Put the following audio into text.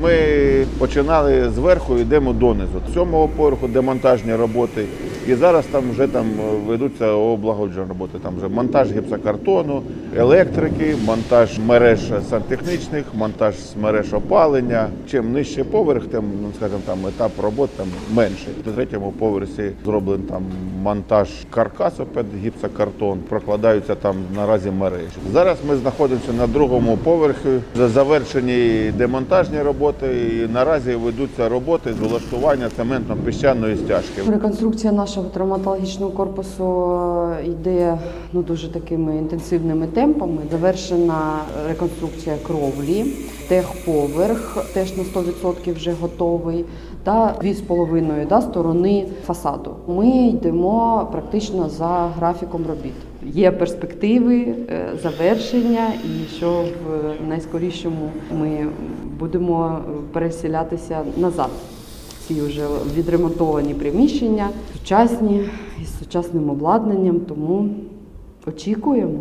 Ми починали зверху, йдемо донизу. Сьомого поверху демонтажні роботи. І зараз там вже там е, ведуться облагоджені роботи. Там вже монтаж гіпсокартону, електрики, монтаж мереж сантехнічних, монтаж мереж опалення. Чим нижче поверх, тим ну скажімо, там етап робот там менший. На третьому поверсі зроблений там монтаж каркасу під гіпсокартон, прокладаються там наразі мережі. Зараз ми знаходимося на другому поверхі. Вже завершені демонтажні роботи. І наразі ведуться роботи з влаштування цементно-піщаної стяжки. Реконструкція нашого травматологічного корпусу е, йде ну, дуже такими інтенсивними темпами. Завершена реконструкція кровлі, техповерх теж на 100% вже готовий. Та дві з половиною да, сторони фасаду. Ми йдемо практично за графіком робіт. Є перспективи е, завершення, і що в найскорішому ми будемо переселятися назад ці вже відремонтовані приміщення, сучасні із сучасним обладнанням, тому очікуємо.